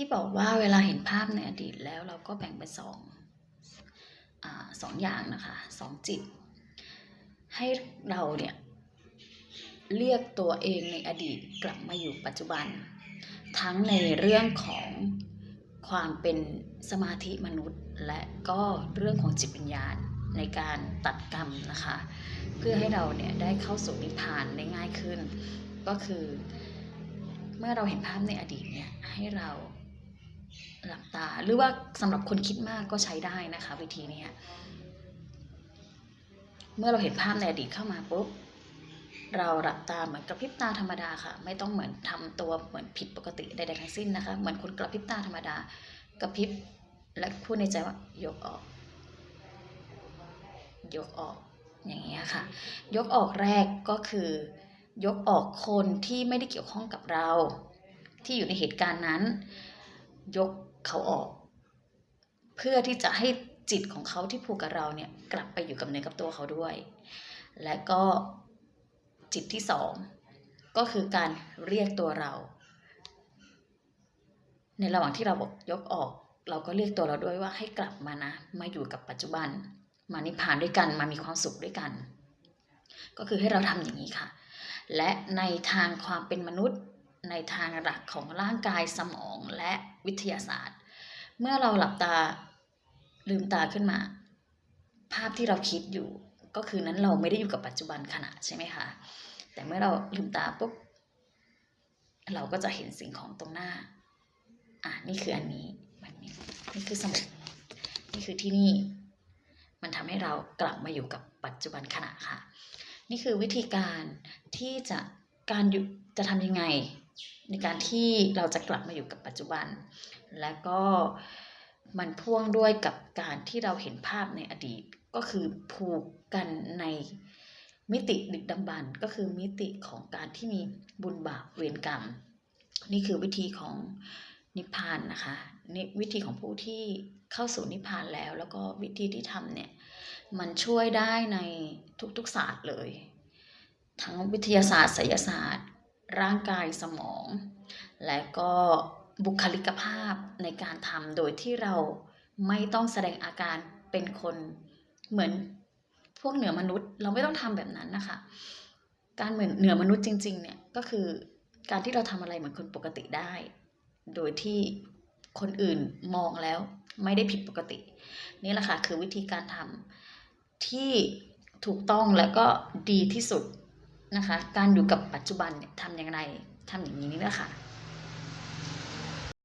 ที่บอกว่าเวลาเห็นภาพในอดีตแล้วเราก็แบ่งเป็นสองอสองอย่างนะคะสองจิต ให้เราเนี่ยเรียกตัวเองในอดีตกลับมาอยู่ปัจจุบัน ทั้งในเรื่องของความเป็นสมาธิมนุษย์ และก็เรื่องของจิตวิญญาณในการตัดกรรมนะคะ เพื่อให้เราเนี่ยได้เข้าสู่นิพพานได้ง่ายขึ้น ก็คือ เมื่อเราเห็นภาพในอดีตเนี่ยให้เรา หลับตา หรือว่าสำหรับคนคิดมากก็ใช้ได้นะคะวิธีนี้เมื่อเราเห็นภาพในอดีตเข้ามาปุ๊บเราหลับตาเหมือนกระพริบตาธรรมดาค่ะ ไม่ต้องเหมือนทำตัวเหมือนผิดปกติใดๆทั้งสิ้นนะคะ เหมือนคนกระพริบตาธรรมดากระพริบและพูดในใจว่ายกออก ยกออกอย่างเงี้ยค่ะ ยกออกแรกก็คือยกออกคนที่ไม่ได้เกี่ยวข้องกับเรา ที่อยู่ในเหตุการณ์นั้น ยกเขาออก เพื่อที่จะให้จิตของเขาที่ผูกกับเราเนี่ยกลับไปอยู่กับเนื้อกับตัวเขาด้วย และก็จิตที่สองก็คือการเรียกตัวเรา ในระหว่างที่เราบอกยกออก เราก็เรียกตัวเราด้วยว่าให้กลับมานะ มาอยู่กับปัจจุบัน มานิพพานด้วยกันมามีความสุขด้วยกัน ก็คือให้เราทำอย่างนี้ค่ะ และในทางความเป็นมนุษย์ ในทางหลักของร่างกายสมองและวิทยาศาสตร์ เมื่อเราหลับตาลืมตาขึ้นมา ภาพที่เราคิดอยู่ก็คือนั้นเราไม่ได้อยู่กับปัจจุบันขณะใช่ไหมคะ แต่เมื่อเราลืมตาปุ๊บเราก็จะเห็นสิ่งของตรงหน้า อะนี่คืออันนี้แบบนี้นี่คือสมุดนี่คือที่นี่ มันทำให้เรากลับมาอยู่กับปัจจุบันขณะค่ะ นี่คือวิธีการที่จะการอยู่จะทำยังไง ในการที่เราจะกลับมาอยู่กับปัจจุบัน และก็มันพ่วงด้วยกับการที่เราเห็นภาพในอดีต ก็คือผูกกันในมิติดึกดำบรรพ์ก็คือมิติของการที่มีบุญบาปเวรกรรม นี่คือวิธีของนิพพานนะคะนี่วิธีของผู้ที่เข้าสู่นิพพานแล้ว แล้วก็วิธีที่ทำเนี่ยมันช่วยได้ในทุกๆศาสตร์เลย ทั้งวิทยาศาสตร์ไสยศาสตร์ ร่างกายสมอง และก็บุคลิกภาพในการทำโดยที่เราไม่ต้องแสดงอาการเป็นคนเหมือนพวกเหนือมนุษย์ เราไม่ต้องทำแบบนั้นนะคะ การเหมือนเหนือมนุษย์จริงๆเนี่ยก็คือการที่เราทำอะไรเหมือนคนปกติได้ โดยที่คนอื่นมองแล้วไม่ได้ผิดปกติ นี่แหละค่ะคือวิธีการทำที่ถูกต้องและก็ดีที่สุด นะคะ การอยู่กับปัจจุบันเนี่ยทำอย่างไรทำอย่างนี้นี่แหละค่ะ